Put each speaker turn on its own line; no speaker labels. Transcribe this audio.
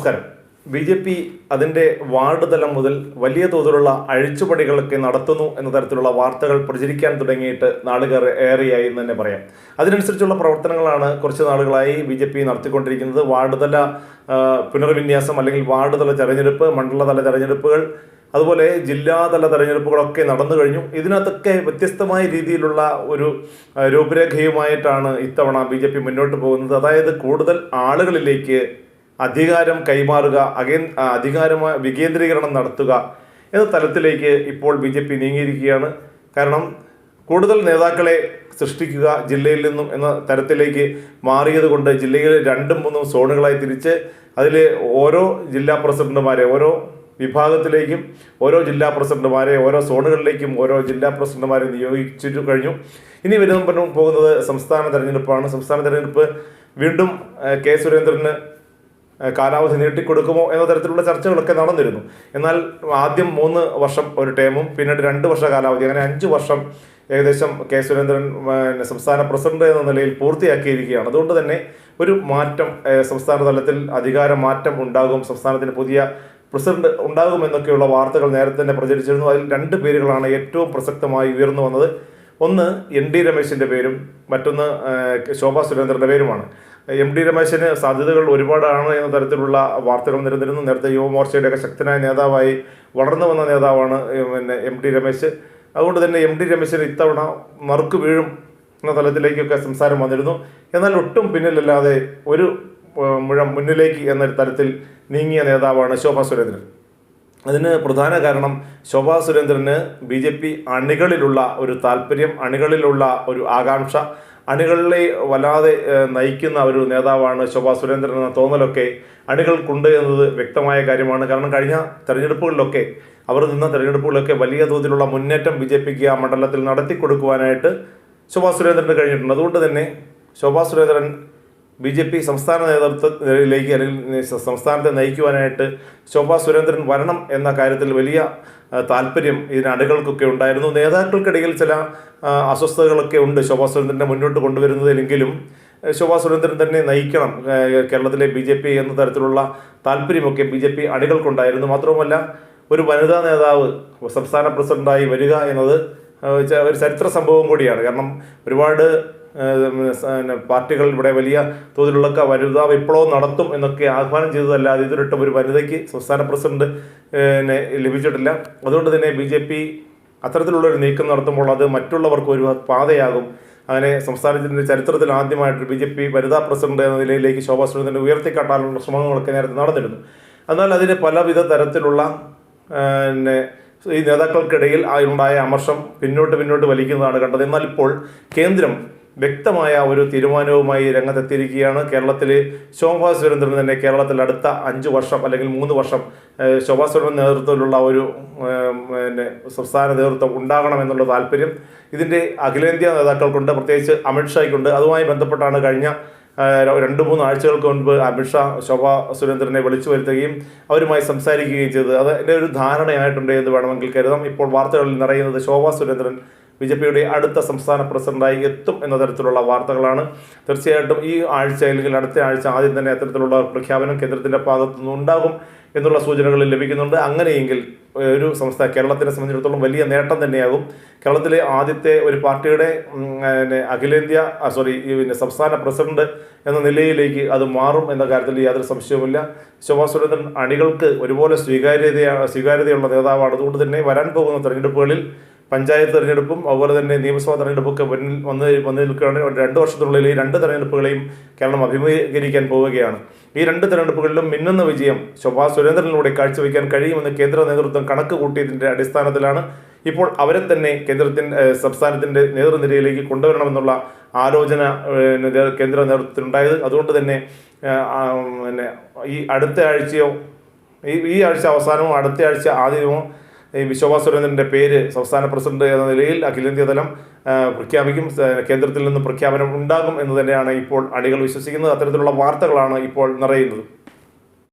നമസ്കാരം. B J P അതിന്റെ ward തലം മുതൽ വലിയ തോതിലുള്ള അഴിച്ചുപണികളൊക്കെ നടത്തുന്നു എന്ന തരത്തിലുള്ള വാർത്തകൾ പ്രചരിക്കാൻ തുടങ്ങിയിട്ട് നാളുകൾ ഏറെയായി എന്ന് തന്നെ പറയാം. അതിനനുസരിച്ചുള്ള പ്രവർത്തനങ്ങളാണ് കുറച്ച് നാളുകളായി ബി ജെ പി നടത്തിക്കൊണ്ടിരിക്കുന്നത്. വാർഡ് തല പുനർവിന്യാസം അല്ലെങ്കിൽ വാർഡ് തല തെരഞ്ഞെടുപ്പ് മണ്ഡലതല തെരഞ്ഞെടുപ്പുകൾ അതുപോലെ ജില്ലാതല തെരഞ്ഞെടുപ്പുകളൊക്കെ നടന്നു കഴിഞ്ഞു. ഇതിനകത്തൊക്കെ വ്യത്യസ്തമായ രീതിയിലുള്ള ഒരു രൂപരേഖയുമായിട്ടാണ് ഇത്തവണ ബി മുന്നോട്ട് പോകുന്നത്. അതായത് കൂടുതൽ ആളുകളിലേക്ക് അധികാരം കൈമാറുക അകേ അധികാര വികേന്ദ്രീകരണം നടത്തുക എന്ന തലത്തിലേക്ക് ഇപ്പോൾ ബി ജെ പി നീങ്ങിയിരിക്കുകയാണ്. കാരണം കൂടുതൽ നേതാക്കളെ സൃഷ്ടിക്കുക ജില്ലയിൽ നിന്നും എന്ന തരത്തിലേക്ക് മാറിയത് കൊണ്ട് ജില്ലയിൽ രണ്ടും മൂന്നും സോണുകളായി തിരിച്ച് അതിൽ ഓരോ ജില്ലാ പ്രസിഡന്റുമാരെ ഓരോ വിഭാഗത്തിലേക്കും ഓരോ ജില്ലാ പ്രസിഡന്റുമാരെ ഓരോ സോണുകളിലേക്കും ഓരോ ജില്ലാ പ്രസിഡന്റുമാരെ നിയോഗിച്ചിട്ട് കഴിഞ്ഞു. ഇനി വരുന്ന പോകുന്നത് സംസ്ഥാന തെരഞ്ഞെടുപ്പാണ്. സംസ്ഥാന തെരഞ്ഞെടുപ്പ് വീണ്ടും കെ സുരേന്ദ്രന് കാലാവധി നീട്ടിക്കൊടുക്കുമോ എന്ന തരത്തിലുള്ള ചർച്ചകളൊക്കെ നടന്നിരുന്നു. എന്നാൽ ആദ്യം മൂന്ന് വർഷം ഒരു ടേമും പിന്നീട് രണ്ട് വർഷ കാലാവധി. അങ്ങനെ അഞ്ച് വർഷം ഏകദേശം കെ സുരേന്ദ്രൻ സംസ്ഥാന പ്രസിഡന്റ് എന്ന നിലയിൽ പൂർത്തിയാക്കിയിരിക്കുകയാണ്. അതുകൊണ്ട് തന്നെ ഒരു മാറ്റം സംസ്ഥാന തലത്തിൽ അധികാര മാറ്റം ഉണ്ടാകും സംസ്ഥാനത്തിന് പുതിയ പ്രസിഡന്റ് ഉണ്ടാകുമെന്നൊക്കെയുള്ള വാർത്തകൾ നേരത്തെ തന്നെ പ്രചരിച്ചിരുന്നു. അതിൽ രണ്ട് പേരുകളാണ് ഏറ്റവും പ്രസക്തമായി ഉയർന്നു വന്നത്. ഒന്ന് എൻ ഡി രമേശിന്റെ പേരും മറ്റൊന്ന് ശോഭാ സുരേന്ദ്രന്റെ പേരുമാണ്. എം ഡി രമേശിന് സാധ്യതകൾ ഒരുപാടാണ് എന്ന തരത്തിലുള്ള വാർത്തകൾ നിരന്നിരുന്നു. നേരത്തെ യുവമോർച്ചയുടെയൊക്കെ ശക്തനായ നേതാവായി വളർന്നു വന്ന നേതാവാണ് പിന്നെ എം ഡി രമേശ്. അതുകൊണ്ട് തന്നെ എം ഡി രമേശിന് ഇത്തവണ മറുക്ക് വീഴും എന്ന തലത്തിലേക്കൊക്കെ സംസാരം വന്നിരുന്നു. എന്നാൽ ഒട്ടും പിന്നിലല്ലാതെ ഒരു മുഴം മുന്നിലേക്ക് എന്ന തരത്തിൽ നീങ്ങിയ നേതാവാണ് ശോഭാ സുരേന്ദ്രൻ. അതിന് പ്രധാന കാരണം ശോഭാ സുരേന്ദ്രന് ബി ജെ പി അണികളിലുള്ള ഒരു താല്പര്യം അണികളിലുള്ള ഒരു ആകാംക്ഷ. അണികളിലെ വല്ലാതെ നയിക്കുന്ന ഒരു നേതാവാണ് ശോഭാ സുരേന്ദ്രൻ എന്ന തോന്നലൊക്കെ അണികൾക്കുണ്ട് എന്നത് വ്യക്തമായ കാര്യമാണ്. കാരണം കഴിഞ്ഞ തെരഞ്ഞെടുപ്പുകളിലൊക്കെ അവർ നിന്ന തെരഞ്ഞെടുപ്പുകളിലൊക്കെ വലിയ തോതിലുള്ള മുന്നേറ്റം ബി ജെ പിക്ക് ആ മണ്ഡലത്തിൽ നടത്തി കൊടുക്കുവാനായിട്ട് ശോഭാ സുരേന്ദ്രന് കഴിഞ്ഞിട്ടുണ്ട്. അതുകൊണ്ട് തന്നെ Shobha Surendran B J P സംസ്ഥാന നേതൃത്വത്തിലേക്ക് അല്ലെങ്കിൽ സംസ്ഥാനത്തെ നയിക്കുവാനായിട്ട് ശോഭാ സുരേന്ദ്രൻ വരണം എന്ന കാര്യത്തിൽ വലിയ താല്പര്യം ഇതിന് അണികൾക്കൊക്കെ ഉണ്ടായിരുന്നു. നേതാക്കൾക്കിടയിൽ ചില അസ്വസ്ഥതകളൊക്കെ ഉണ്ട് ശോഭാ സുരേന്ദ്രനെ മുന്നോട്ട് കൊണ്ടുവരുന്നതിലെങ്കിലും ശോഭാ സുരേന്ദ്രൻ തന്നെ നയിക്കണം. കേരളത്തിലെ ബി ജെ പി എന്ന തരത്തിലുള്ള താല്പര്യമൊക്കെ ബി ജെ പി അണികൾക്കുണ്ടായിരുന്നു മാത്രവുമല്ല ഒരു വനിതാ നേതാവ് സംസ്ഥാന പ്രസിഡന്റായി വരിക എന്നത് ഒരു ചരിത്ര സംഭവം കൂടിയാണ്. കാരണം ഒരുപാട് പാർട്ടികൾ ഇവിടെ വലിയ തോതിലുള്ള വനിതാ വിപ്ലവം നടത്തും എന്നൊക്കെ ആഹ്വാനം ചെയ്തതല്ലാതെ ഇതൊരിട്ടും ഒരു വനിതയ്ക്ക് സംസ്ഥാന പ്രസിഡന്റ് ലഭിച്ചിട്ടില്ല. അതുകൊണ്ട് തന്നെ ബി ജെ പി അത്തരത്തിലുള്ള ഒരു നീക്കം നടത്തുമ്പോൾ അത് മറ്റുള്ളവർക്ക് ഒരു പാതയാകും. അങ്ങനെ സംസ്ഥാനത്തിന്റെ ചരിത്രത്തിൽ ആദ്യമായിട്ട് ബി ജെ പി വനിതാ പ്രസിഡന്റ് എന്ന നിലയിലേക്ക് ശോഭാ സുരേന്ദ്രനെ ഉയർത്തിക്കാട്ടാനുള്ള ശ്രമങ്ങളൊക്കെ നേരത്തെ നടന്നിരുന്നു. എന്നാൽ അതിന് പലവിധ തരത്തിലുള്ള പിന്നെ ഈ നേതാക്കൾക്കിടയിൽ ആ ഉണ്ടായ അമർഷം പിന്നോട്ട് പിന്നോട്ട് വലിക്കുന്നതാണ് കണ്ടത്. എന്നാൽ ഇപ്പോൾ കേന്ദ്രം വ്യക്തമായ ഒരു തീരുമാനവുമായി രംഗത്തെത്തിയിരിക്കുകയാണ്. കേരളത്തിൽ ശോഭാ സുരേന്ദ്രൻ തന്നെ കേരളത്തിൽ അടുത്ത അഞ്ച് വർഷം അല്ലെങ്കിൽ മൂന്ന് വർഷം ശോഭാ സുരേന്ദ്രൻ നേതൃത്വത്തിലുള്ള ഒരു പിന്നെ സംസ്ഥാന നേതൃത്വം ഉണ്ടാകണമെന്നുള്ള താല്പര്യം ഇതിന്റെ അഖിലേന്ത്യാ നേതാക്കൾക്കുണ്ട്. പ്രത്യേകിച്ച് അമിത്ഷായ്ക്കുണ്ട് അതുമായി ബന്ധപ്പെട്ടാണ് കഴിഞ്ഞ രണ്ട് മൂന്ന് ആഴ്ചകൾക്ക് മുൻപ് അമിത്ഷാ ശോഭാ സുരേന്ദ്രനെ വിളിച്ചു വരുത്തുകയും അവരുമായി സംസാരിക്കുകയും ചെയ്തത്. അത് എന്റെ ഒരു ധാരണയായിട്ടുണ്ട് എന്ന് വേണമെങ്കിൽ കരുതാം. ഇപ്പോൾ വാർത്തകളിൽ നിറയുന്നത് ശോഭാ സുരേന്ദ്രൻ ബി ജെ പിയുടെ അടുത്ത സംസ്ഥാന പ്രസിഡന്റായി എത്തും എന്ന തരത്തിലുള്ള വാർത്തകളാണ്. തീർച്ചയായിട്ടും ഈ ആഴ്ച അല്ലെങ്കിൽ അടുത്ത ആഴ്ച ആദ്യം തന്നെ അത്തരത്തിലുള്ള പ്രഖ്യാപനം കേന്ദ്രത്തിന്റെ ഭാഗത്തു നിന്നുണ്ടാകും എന്നുള്ള സൂചനകൾ ലഭിക്കുന്നുണ്ട്. അങ്ങനെയെങ്കിൽ ഒരു സംസ്ഥാന കേരളത്തിനെ സംബന്ധിച്ചിടത്തോളം വലിയ നേട്ടം തന്നെയാകും. കേരളത്തിലെ ആദ്യത്തെ ഒരു പാർട്ടിയുടെ അഖിലേന്ത്യാ സോറി പിന്നെ സംസ്ഥാന പ്രസിഡന്റ് എന്ന നിലയിലേക്ക് അത് മാറും എന്ന കാര്യത്തിൽ യാതൊരു സംശയവുമില്ല. ശോഭാ സുരേന്ദ്രൻ അണികൾക്ക് ഒരുപോലെ സ്വീകാര്യതയാണ് സ്വീകാര്യതയുള്ള നേതാവാണ്. അതുകൊണ്ട് തന്നെ വരാൻ പോകുന്ന തെരഞ്ഞെടുപ്പുകളിൽ പഞ്ചായത്ത് തെരഞ്ഞെടുപ്പും അതുപോലെ തന്നെ നിയമസഭാ തെരഞ്ഞെടുപ്പൊക്കെ മുന്നിൽ വന്ന് വന്ന് നിൽക്കുകയാണെങ്കിൽ രണ്ട് വർഷത്തിനുള്ളിൽ ഈ രണ്ട് തെരഞ്ഞെടുപ്പുകളെയും കേരളം അഭിമുഖീകരിക്കാൻ പോവുകയാണ്. ഈ രണ്ട് തെരഞ്ഞെടുപ്പുകളിലും മിന്നുന്ന വിജയം ശോഭാ സുരേന്ദ്രനിലൂടെ കാഴ്ചവെക്കാൻ കഴിയുമെന്ന് കേന്ദ്ര നേതൃത്വം കണക്ക് കൂട്ടിയതിന്റെ അടിസ്ഥാനത്തിലാണ് ഇപ്പോൾ അവരെ തന്നെ കേന്ദ്രത്തിന്റെ സംസ്ഥാനത്തിന്റെ നേതൃനിരയിലേക്ക് കൊണ്ടുവരണമെന്നുള്ള ആലോചന കേന്ദ്ര നേതൃത്വത്തിനുണ്ടായത്. അതുകൊണ്ട് തന്നെ പിന്നെ ഈ അടുത്ത ആഴ്ചയോ ഈ ഈ ആഴ്ച അവസാനമോ അടുത്ത ആഴ്ച ആദ്യമോ ഈ വിശ്വാസ സുരേന്ദ്രന്റെ പേര് സംസ്ഥാന പ്രസിഡന്റ് എന്ന നിലയിൽ അഖിലേന്ത്യാ തലം പ്രഖ്യാപിക്കും കേന്ദ്രത്തിൽ നിന്ന് പ്രഖ്യാപനം ഉണ്ടാകും എന്ന് തന്നെയാണ് ഇപ്പോൾ അണികൾ വിശ്വസിക്കുന്നത്. അത്തരത്തിലുള്ള വാർത്തകളാണ് ഇപ്പോൾ നിറയുന്നത്.